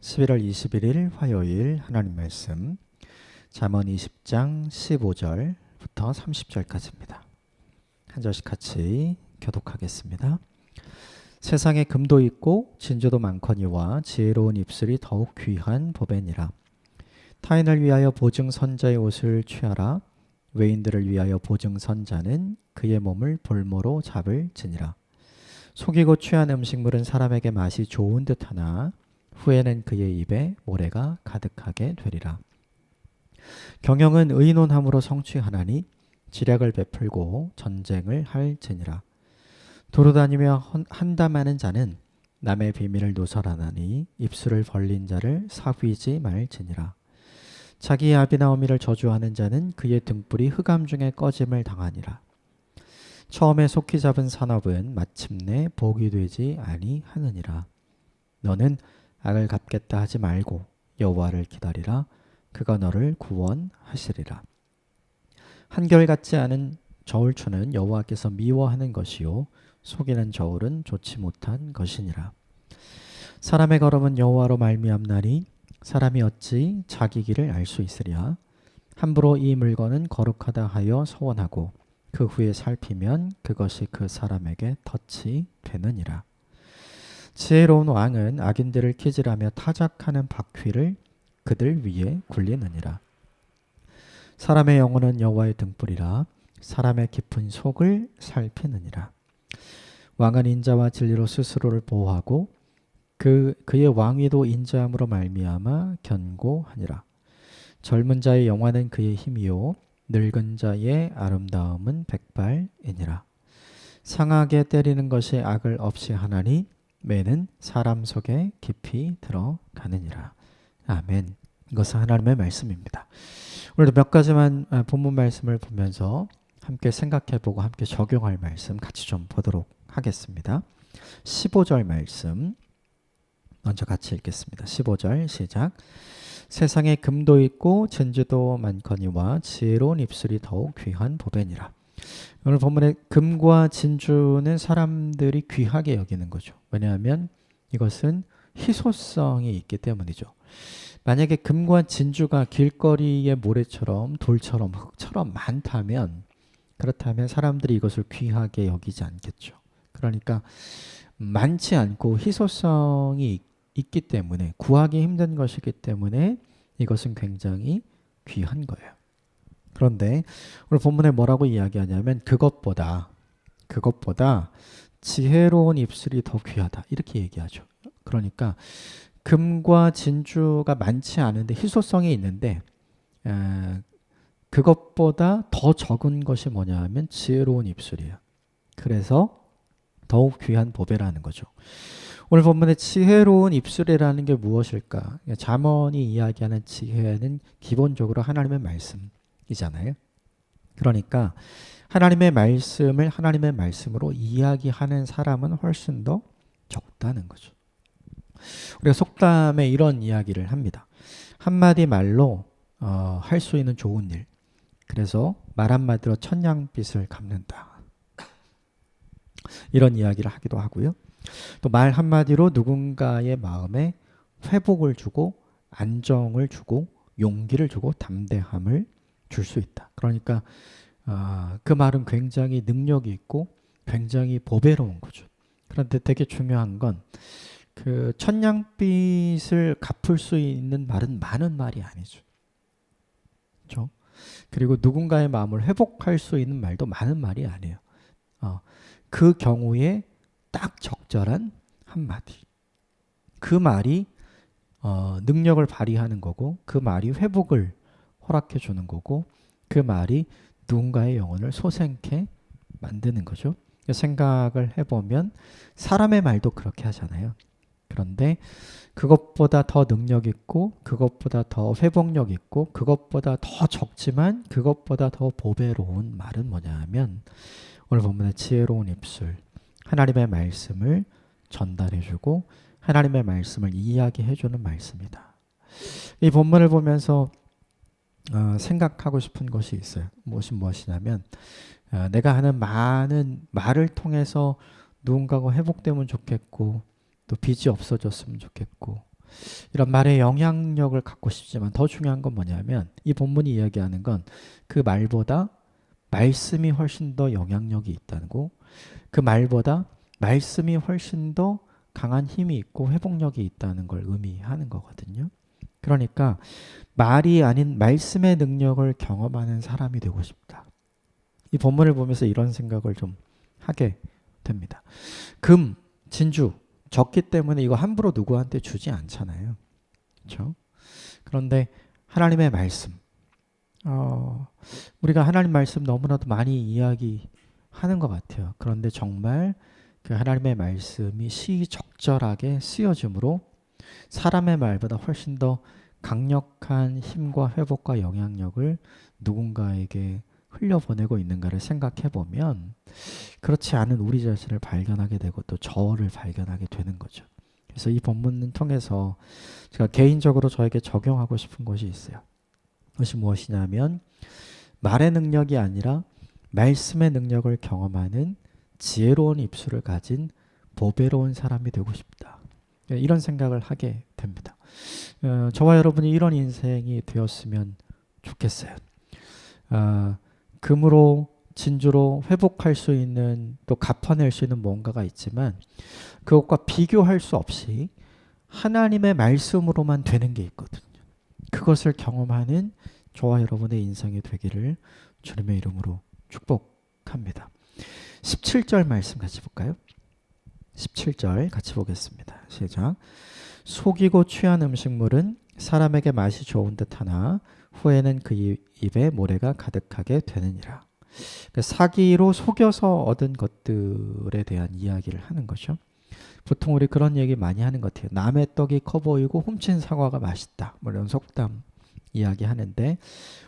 11월 21일 화요일 하나님 말씀 잠언 20장 15절부터 30절까지입니다. 한 절씩 같이 교독하겠습니다. 세상에 금도 있고 진주도 많거니와 지혜로운 입술이 더욱 귀한 보배니라. 타인을 위하여 보증 선자의 옷을 취하라. 외인들을 위하여 보증 선자는 그의 몸을 볼모로 잡을지니라. 속이고 취한 음식물은 사람에게 맛이 좋은 듯하나 후에는 그의 입에 모래가 가득하게 되리라. 경영은 의논함으로 성취하나니 지략을 베풀고 전쟁을 할지니라. 도로다니며 한담하는 자는 남의 비밀을 누설하나니 입술을 벌린 자를 사귀지 말지니라. 자기의 아비나오미를 저주하는 자는 그의 등불이 흑암 중에 꺼짐을 당하니라. 처음에 속히 잡은 산업은 마침내 복이 되지 아니하느니라. 너는 악을 갚겠다 하지 말고 여호와를 기다리라. 그가 너를 구원하시리라. 한결같지 않은 저울추는 여호와께서 미워하는 것이요 속이는 저울은 좋지 못한 것이니라. 사람의 걸음은 여호와로 말미암나니 사람이 어찌 자기 길을 알 수 있으랴? 함부로 이 물건은 거룩하다 하여 서원하고 그 후에 살피면 그것이 그 사람에게 덫이 되느니라 지혜로운 왕은 악인들을 키질하며 타작하는 바퀴를 그들 위에 굴리느니라. 사람의 영혼은 여호와의 등불이라 사람의 깊은 속을 살피느니라. 왕은 인자와 진리로 스스로를 보호하고 그 그의 왕위도 인자함으로 말미암아 견고하니라. 젊은 자의 영화는 그의 힘이요 늙은 자의 아름다움은 백발이니라. 상하게 때리는 것이 악을 없이 하나니 매는 사람 속에 깊이 들어가느니라. 아멘. 이것은 하나님의 말씀입니다. 오늘도 몇 가지만 아, 본문 말씀을 보면서 함께 생각해보고 함께 적용할 말씀 같이 좀 보도록 하겠습니다. 15절 말씀 먼저 같이 읽겠습니다. 15절 시작. 세상에 금도 있고 진주도 많거니와 지혜로운 입술이 더욱 귀한 보배니라. 오늘 본문에 금과 진주는 사람들이 귀하게 여기는 거죠. 왜냐하면 이것은 희소성이 있기 때문이죠. 만약에 금과 진주가 길거리의 모래처럼 돌처럼 흙처럼 많다면 그렇다면 사람들이 이것을 귀하게 여기지 않겠죠. 그러니까 많지 않고 희소성이 있기 때문에 구하기 힘든 것이기 때문에 이것은 굉장히 귀한 거예요. 그런데 오늘 본문에 뭐라고 이야기하냐면 그것보다 그것보다 지혜로운 입술이 더 귀하다 이렇게 얘기하죠. 그러니까 금과 진주가 많지 않은데 희소성이 있는데 에, 그것보다 더 적은 것이 뭐냐 하면 지혜로운 입술이에요. 그래서 더욱 귀한 보배라는 거죠. 오늘 본문의 지혜로운 입술이라는 게 무엇일까? 잠언이 이야기하는 지혜는 기본적으로 하나님의 말씀, 이잖아요. 그러니까 하나님의 말씀을 하나님의 말씀으로 이야기하는 사람은 훨씬 더 적다는 거죠. 우리가 속담에 이런 이야기를 합니다. 한마디 말로 어, 할 수 있는 좋은 일. 그래서 말 한마디로 천냥빚을 갚는다. 이런 이야기를 하기도 하고요. 또 말 한마디로 누군가의 마음에 회복을 주고 안정을 주고 용기를 주고 담대함을 줄 수 있다. 그러니까 어, 그 말은 굉장히 능력이 있고 굉장히 보배로운 거죠. 그런데 되게 중요한 건 그 천냥빚을 갚을 수 있는 말은 많은 말이 아니죠. 그렇죠? 그리고 누군가의 마음을 회복할 수 있는 말도 많은 말이 아니에요. 어, 그 경우에 딱 적절한 한마디. 그 말이 어, 능력을 발휘하는 거고 그 말이 회복을 허락해 주는 거고 그 말이 누군가의 영혼을 소생케 만드는 거죠. 생각을 해보면 사람의 말도 그렇게 하잖아요. 그런데 그것보다 더 능력 있고 그것보다 더 회복력 있고 그것보다 더 적지만 그것보다 더 보배로운 말은 뭐냐 하면 오늘 본문의 지혜로운 입술 하나님의 말씀을 전달해주고 하나님의 말씀을 이야기해주는 말씀이다. 이 본문을 보면서 어, 생각하고 싶은 것이 있어요. 무엇이 무엇이냐면 어, 내가 하는 많은 말을 통해서 누군가가 회복되면 좋겠고 또 빚이 없어졌으면 좋겠고 이런 말의 영향력을 갖고 싶지만 더 중요한 건 뭐냐면 이 본문이 이야기하는 건 그 말보다 말씀이 훨씬 더 영향력이 있다는 거, 그 말보다 말씀이 훨씬 더 강한 힘이 있고 회복력이 있다는 걸 의미하는 거거든요. 그러니까 말이 아닌 말씀의 능력을 경험하는 사람이 되고 싶다. 이 본문을 보면서 이런 생각을 좀 하게 됩니다. 금, 진주, 적기 때문에 이거 함부로 누구한테 주지 않잖아요. 그렇죠? 그런데 하나님의 말씀, 어, 우리가 하나님 말씀 너무나도 많이 이야기하는 것 같아요. 그런데 정말 그 하나님의 말씀이 시적절하게 쓰여짐으로 사람의 말보다 훨씬 더 강력한 힘과 회복과 영향력을 누군가에게 흘려보내고 있는가를 생각해 보면 그렇지 않은 우리 자신을 발견하게 되고 또 저를 발견하게 되는 거죠. 그래서 이 본문을 통해서 제가 개인적으로 저에게 적용하고 싶은 것이 있어요. 그것이 무엇이냐면 말의 능력이 아니라 말씀의 능력을 경험하는 지혜로운 입술을 가진 보배로운 사람이 되고 싶다. 이런 생각을 하게 됩니다. 어, 저와 여러분이 이런 인생이 되었으면 좋겠어요. 어, 금으로 진주로 회복할 수 있는 또 갚아낼 수 있는 뭔가가 있지만 그것과 비교할 수 없이 하나님의 말씀으로만 되는 게 있거든요. 그것을 경험하는 저와 여러분의 인생이 되기를 주님의 이름으로 축복합니다. 17절 말씀 같이 볼까요? 17절 같이 보겠습니다. 시작. 속이고 취한 음식물은 사람에게 맛이 좋은 듯하나 후에는 그 입에 모래가 가득하게 되느니라. 그러니까 사기로 속여서 얻은 것들에 대한 이야기를 하는 거죠. 보통 우리 그런 얘기 많이 하는 것 같아요. 남의 떡이 커 보이고 훔친 사과가 맛있다. 뭐 이런 속담 이야기하는데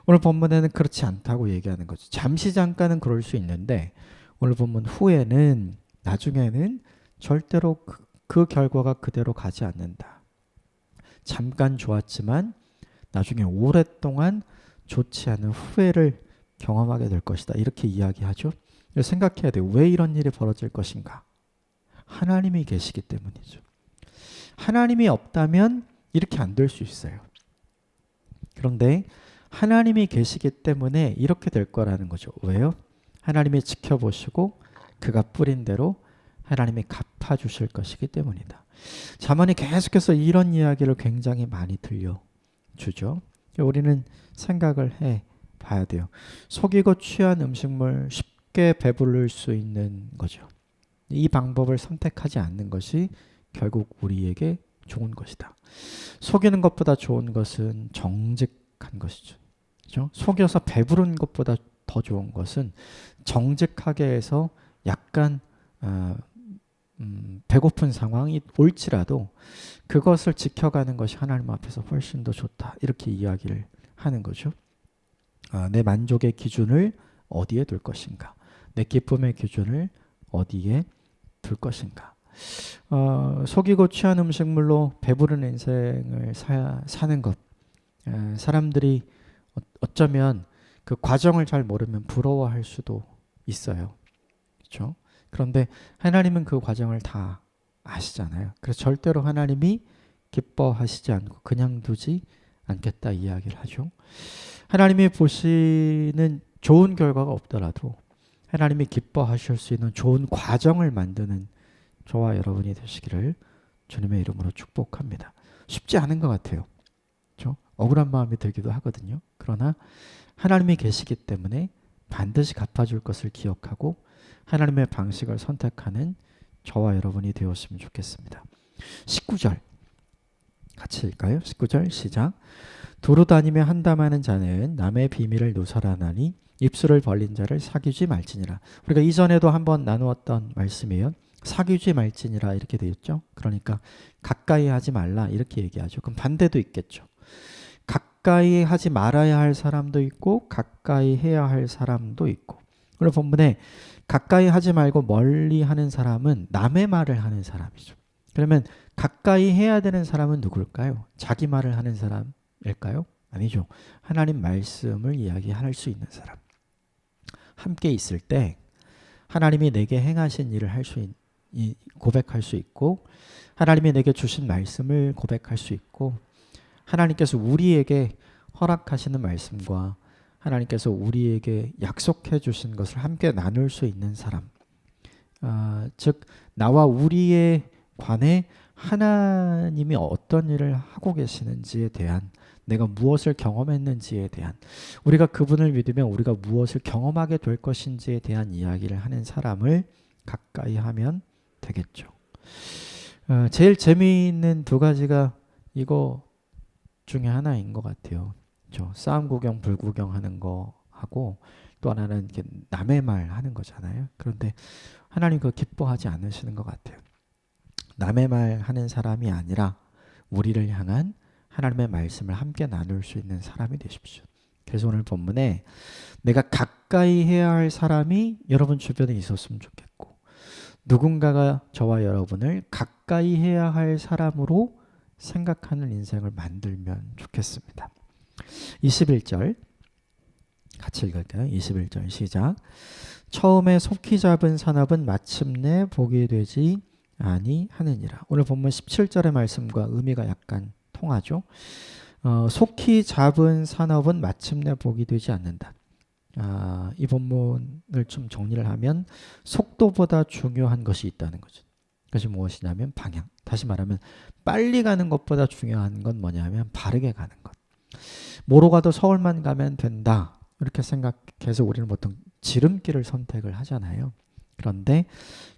오늘 본문에는 그렇지 않다고 얘기하는 거죠. 잠시 잠깐은 그럴 수 있는데 오늘 본문 후에는 나중에는 절대로 그, 그 결과가 그대로 가지 않는다. 잠깐 좋았지만 나중에 오랫동안 좋지 않은 후회를 경험하게 될 것이다. 이렇게 이야기하죠. 생각해야 돼요. 왜 이런 일이 벌어질 것인가? 하나님이 계시기 때문이죠. 하나님이 없다면 이렇게 안 될 수 있어요. 그런데 하나님이 계시기 때문에 이렇게 될 거라는 거죠. 왜요? 하나님이 지켜보시고 그가 뿌린 대로 하나님이 갚아 주실 것이기 때문이다. 자문이 계속해서 이런 이야기를 굉장히 많이 들려 주죠. 우리는 생각을 해 봐야 돼요. 속이고 취한 음식물 쉽게 배부를 수 있는 거죠. 이 방법을 선택하지 않는 것이 결국 우리에게 좋은 것이다. 속이는 것보다 좋은 것은 정직한 것이죠. 그렇죠? 속여서 배부른 것보다 더 좋은 것은 정직하게 해서 약간 어, 음, 배고픈 상황이 올지라도 그것을 지켜가는 것이 하나님 앞에서 훨씬 더 좋다. 이렇게 이야기를 하는 거죠. 아, 내 만족의 기준을 어디에 둘 것인가? 내 기쁨의 기준을 어디에 둘 것인가? 어, 속이고 취한 음식물로 배부른 인생을 사, 사는 것. 에, 사람들이 어, 어쩌면 그 과정을 잘 모르면 부러워할 수도 있어요. 그렇죠? 그런데 하나님은 그 과정을 다 아시잖아요. 그래서 절대로 하나님이 기뻐하시지 않고 그냥 두지 않겠다 이야기를 하죠. 하나님이 보시는 좋은 결과가 없더라도 하나님이 기뻐하실 수 있는 좋은 과정을 만드는 저와 여러분이 되시기를 주님의 이름으로 축복합니다. 쉽지 않은 것 같아요. 그렇죠? 억울한 마음이 들기도 하거든요. 그러나 하나님이 계시기 때문에 반드시 갚아줄 것을 기억하고 하나님의 방식을 선택하는 저와 여러분이 되었으면 좋겠습니다. 19절 같이 읽까요? 19절 시작 두루 다니며 한담하는 자는 남의 비밀을 누설하나니 입술을 벌린 자를 사귀지 말지니라. 우리가 이전에도 한번 나누었던 말씀이에요. 사귀지 말지니라 이렇게 되었죠. 그러니까 가까이 하지 말라 이렇게 얘기하죠. 그럼 반대도 있겠죠. 가까이 하지 말아야 할 사람도 있고 가까이 해야 할 사람도 있고. 오늘 본문에 가까이 하지 말고 멀리 하는 사람은 남의 말을 하는 사람이죠. 그러면 가까이 해야 되는 사람은 누굴까요? 자기 말을 하는 사람일까요? 아니죠. 하나님 말씀을 이야기할 수 있는 사람. 함께 있을 때 하나님이 내게 행하신 일을 할 수 고백할 수 있고 하나님이 내게 주신 말씀을 고백할 수 있고 하나님께서 우리에게 허락하시는 말씀과 하나님께서 우리에게 약속해 주신 것을 함께 나눌 수 있는 사람. 아, 즉 나와 우리에 관해 하나님이 어떤 일을 하고 계시는지에 대한 내가 무엇을 경험했는지에 대한 우리가 그분을 믿으면 우리가 무엇을 경험하게 될 것인지에 대한 이야기를 하는 사람을 가까이 하면 되겠죠. 어, 제일 재미있는 두 가지가 이거 중에 하나인 것 같아요. 저 싸움 구경, 불 구경 하는 거 하고 또 하나는 이렇게 남의 말 하는 거잖아요. 그런데 하나님 그 기뻐하지 않으시는 것 같아요. 남의 말 하는 사람이 아니라 우리를 향한 하나님의 말씀을 함께 나눌 수 있는 사람이 되십시오. 그래서 오늘 본문에 내가 가까이 해야 할 사람이 여러분 주변에 있었으면 좋겠고 누군가가 저와 여러분을 가까이 해야 할 사람으로 생각하는 인생을 만들면 좋겠습니다. 21절 같이 읽을까요? 21절 시작. 처음에 속히 잡은 산업은 마침내 복이 되지 아니하느니라. 오늘 본문 17절의 말씀과 의미가 약간 통하죠. 어, 속히 잡은 산업은 마침내 복이 되지 않는다. 아, 이 본문을 좀 정리를 하면 속도보다 중요한 것이 있다는 거죠. 그것이 무엇이냐면 방향. 다시 말하면 빨리 가는 것보다 중요한 건 뭐냐면 바르게 가는 것. 뭐로 가도 서울만 가면 된다. 이렇게 생각해서 우리는 보통 지름길을 선택을 하잖아요. 그런데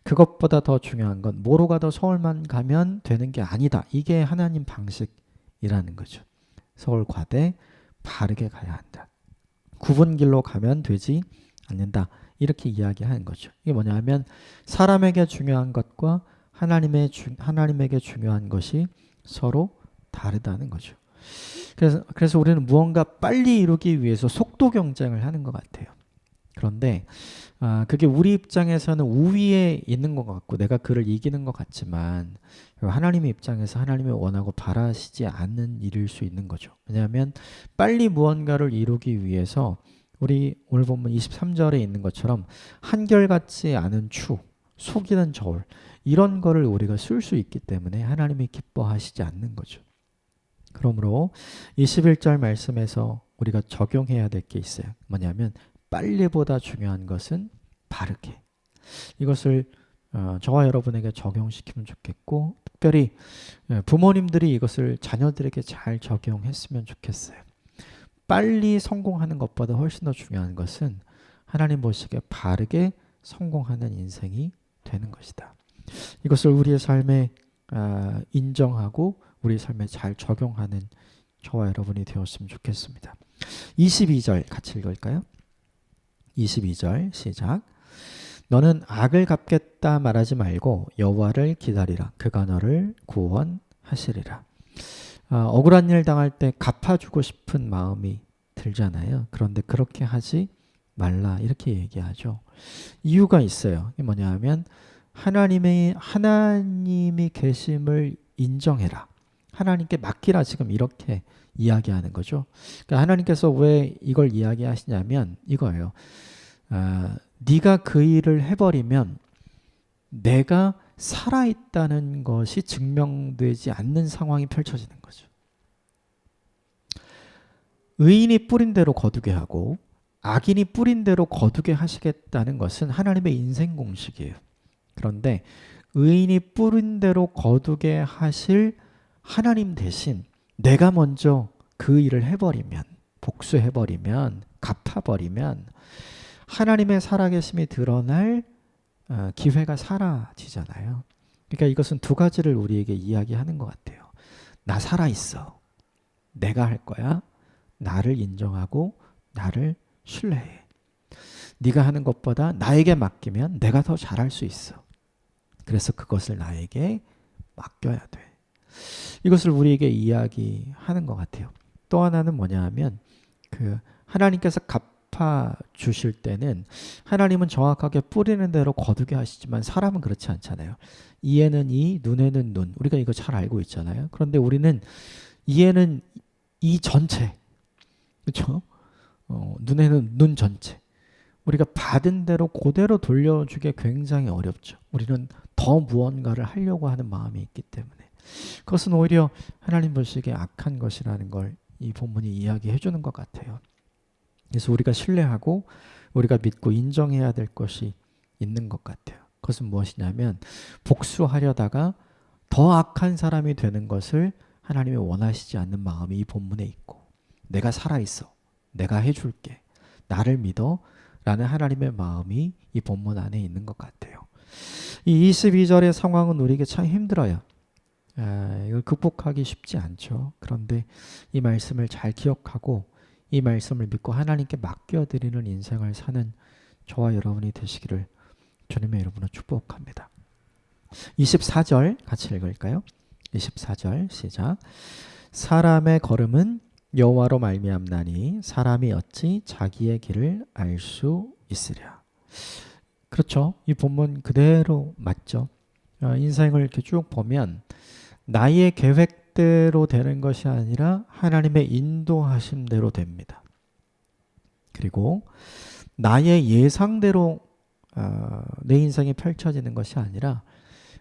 그것보다 더 중요한 건 뭐로 가도 서울만 가면 되는 게 아니다. 이게 하나님 방식이라는 거죠. 서울 과대 바르게 가야 한다. 굽은 길로 가면 되지 않는다. 이렇게 이야기하는 거죠. 이게 뭐냐면 사람에게 중요한 것과 하나님의 주, 하나님에게 중요한 것이 서로 다르다는 거죠. 그래서 그래서 우리는 무언가 빨리 이루기 위해서 속도 경쟁을 하는 것 같아요. 그런데 아, 그게 우리 입장에서는 우위에 있는 것 같고 내가 그를 이기는 것 같지만 하나님의 입장에서 하나님이 원하고 바라시지 않는 일일 수 있는 거죠. 왜냐하면 빨리 무언가를 이루기 위해서 우리 오늘 본문 23절에 있는 것처럼 한결같지 않은 추, 속이는 저울 이런 거를 우리가 쓸 수 있기 때문에 하나님이 기뻐하시지 않는 거죠. 그러므로 21절 말씀에서 우리가 적용해야 될 게 있어요. 뭐냐면 빨리보다 중요한 것은 바르게. 이것을 어, 저와 여러분에게 적용시키면 좋겠고 특별히 예, 부모님들이 이것을 자녀들에게 잘 적용했으면 좋겠어요. 빨리 성공하는 것보다 훨씬 더 중요한 것은 하나님 보시기에 바르게 성공하는 인생이 되는 것이다. 이것을 우리의 삶에 아, 인정하고 우리 삶에 잘 적용하는 저와 여러분이 되었으면 좋겠습니다. 22절 같이 읽을까요? 22절 시작. 너는 악을 갚겠다 말하지 말고 여호와를 기다리라. 그가 너를 구원하시리라. 아, 억울한 일 당할 때 갚아주고 싶은 마음이 들잖아요. 그런데 그렇게 하지 말라 이렇게 얘기하죠. 이유가 있어요. 뭐냐하면 하나님의 하나님이 계심을 인정해라. 하나님께 맡기라 지금 이렇게 이야기하는 거죠. 그러니까 하나님께서 왜 이걸 이야기하시냐면 이거예요. 아, 네가 그 일을 해버리면 내가 살아있다는 것이 증명되지 않는 상황이 펼쳐지는 거죠. 의인이 뿌린 대로 거두게 하고 악인이 뿌린 대로 거두게 하시겠다는 것은 하나님의 인생 공식이에요. 그런데 의인이 뿌린 대로 거두게 하실 하나님 대신 내가 먼저 그 일을 해버리면 복수해버리면 갚아버리면 하나님의 살아계심이 드러날 어, 기회가 사라지잖아요. 그러니까 이것은 두 가지를 우리에게 이야기하는 것 같아요. 나 살아있어. 내가 할 거야. 나를 인정하고 나를 신뢰해. 네가 하는 것보다 나에게 맡기면 내가 더 잘할 수 있어. 그래서 그것을 나에게 맡겨야 돼. 이것을 우리에게 이야기하는 것 같아요. 또 하나는 뭐냐 하면 그 하나님께서 갚아 주실 때는 하나님은 정확하게 뿌리는 대로 거두게 하시지만 사람은 그렇지 않잖아요. 이에는 이, 눈에는 눈. 우리가 이거 잘 알고 있잖아요. 그런데 우리는 이에는 이 전체, 그렇죠? 어, 눈에는 눈 전체. 우리가 받은 대로 그대로 돌려주기 굉장히 어렵죠. 우리는 더더 무언가를 하려고 하는 마음이 있기 때문에 그것은 오히려 하나님 보시기에 악한 것이라는 걸 이 본문이 이야기해 주는 것 같아요. 그래서 우리가 신뢰하고 우리가 믿고 인정해야 될 것이 있는 것 같아요. 그것은 무엇이냐면 복수하려다가 더 악한 사람이 되는 것을 하나님이 원하시지 않는 마음이 이 본문에 있고 내가 살아 있어. 내가 해 줄게. 나를 믿어. 라는 하나님의 마음이 이 본문 안에 있는 것 같아요. 이 22절의 상황은 우리에게 참 힘들어요. 아, 이걸 극복하기 쉽지 않죠. 그런데 이 말씀을 잘 기억하고 이 말씀을 믿고 하나님께 맡겨드리는 인생을 사는 저와 여러분이 되시기를 주님의 이름으로 축복합니다. 24절 같이 읽을까요? 24절 시작. 사람의 걸음은 여호와로 말미암나니 사람이 어찌 자기의 길을 알 수 있으랴. 그렇죠. 이 본문 그대로 맞죠. 어, 인생을 이렇게 쭉 보면 나의 계획대로 되는 것이 아니라 하나님의 인도하심대로 됩니다. 그리고 나의 예상대로 어, 내 인생이 펼쳐지는 것이 아니라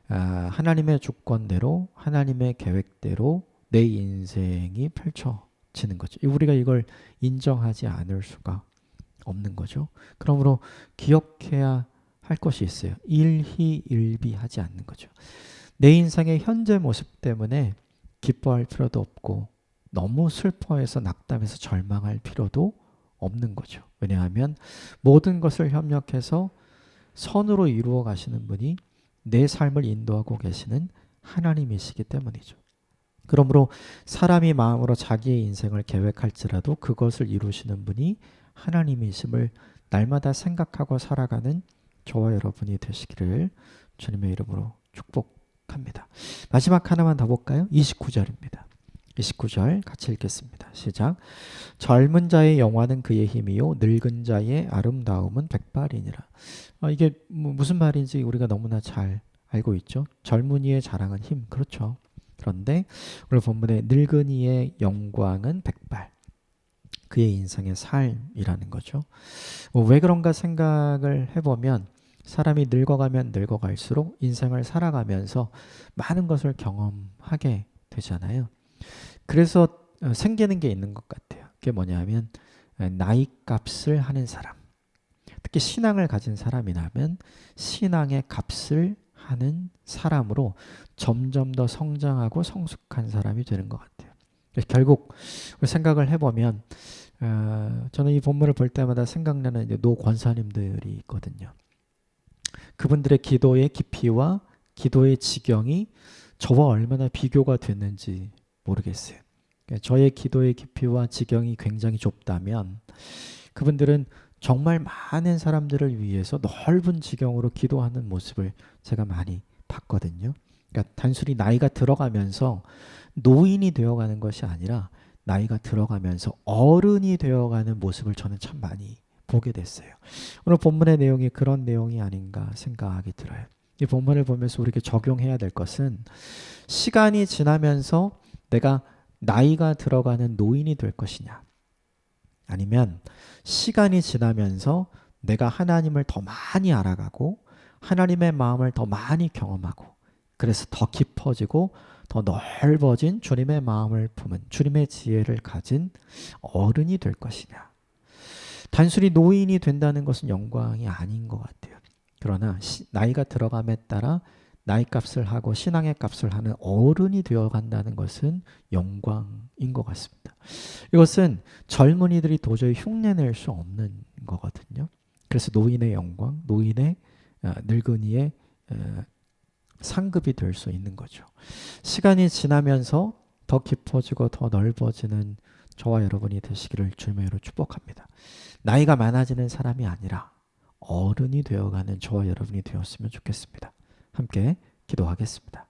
어, 하나님의 주권대로 하나님의 계획대로 내 인생이 펼쳐지는 거죠. 우리가 이걸 인정하지 않을 수가 없는 거죠. 그러므로 기억해야 할 것이 있어요. 일희일비하지 않는 거죠. 내 인생의 현재 모습 때문에 기뻐할 필요도 없고 너무 슬퍼해서 낙담해서 절망할 필요도 없는 거죠. 왜냐하면 모든 것을 협력해서 선으로 이루어 가시는 분이 내 삶을 인도하고 계시는 하나님이시기 때문이죠. 그러므로 사람이 마음으로 자기의 인생을 계획할지라도 그것을 이루시는 분이 하나님이심을 날마다 생각하고 살아가는 저와 여러분이 되시기를 주님의 이름으로 축복 합니다. 마지막 하나만 더 볼까요? 29절입니다. 29절 같이 읽겠습니다. 시작. 젊은 자의 영화는 그의 힘이요 늙은 자의 아름다움은 백발이니라. 어, 이게 뭐 무슨 말인지 우리가 너무나 잘 알고 있죠. 젊은이의 자랑은 힘. 그렇죠. 그런데 오늘 본문에 늙은이의 영광은 백발. 그의 인생의 삶이라는 거죠. 뭐 왜 그런가 생각을 해보면 사람이 늙어가면 늙어갈수록 인생을 살아가면서 많은 것을 경험하게 되잖아요. 그래서 어, 생기는 게 있는 것 같아요. 그게 뭐냐면 나이 값을 하는 사람. 특히 신앙을 가진 사람이라면 신앙의 값을 하는 사람으로 점점 더 성장하고 성숙한 사람이 되는 것 같아요. 결국 생각을 해보면 어, 저는 이 본문을 볼 때마다 생각나는 노 권사님들이 있거든요. 그분들의 기도의 깊이와 기도의 지경이 저와 얼마나 비교가 됐는지 모르겠어요. 그러니까 저의 기도의 깊이와 지경이 굉장히 좁다면 그분들은 정말 많은 사람들을 위해서 넓은 지경으로 기도하는 모습을 제가 많이 봤거든요. 그러니까 단순히 나이가 들어가면서 노인이 되어가는 것이 아니라 나이가 들어가면서 어른이 되어가는 모습을 저는 참 많이 보게 됐어요. 오늘 본문의 내용이 그런 내용이 아닌가 생각이 들어요. 이 본문을 보면서 우리에게 적용해야 될 것은 시간이 지나면서 내가 나이가 들어가는 노인이 될 것이냐 아니면 시간이 지나면서 내가 하나님을 더 많이 알아가고 하나님의 마음을 더 많이 경험하고 그래서 더 깊어지고 더 넓어진 주님의 마음을 품은 주님의 지혜를 가진 어른이 될 것이냐. 단순히 노인이 된다는 것은 영광이 아닌 것 같아요. 그러나 시, 나이가 들어감에 따라 나이 값을 하고 신앙의 값을 하는 어른이 되어 간다는 것은 영광인 것 같습니다. 이것은 젊은이들이 도저히 흉내낼 수 없는 거거든요. 그래서 노인의 영광, 노인의 어, 늙은이의 어, 상급이 될 수 있는 거죠. 시간이 지나면서 더 깊어지고 더 넓어지는 저와 여러분이 되시기를 주님으로 축복합니다. 나이가 많아지는 사람이 아니라 어른이 되어가는 저와 여러분이 되었으면 좋겠습니다. 함께 기도하겠습니다.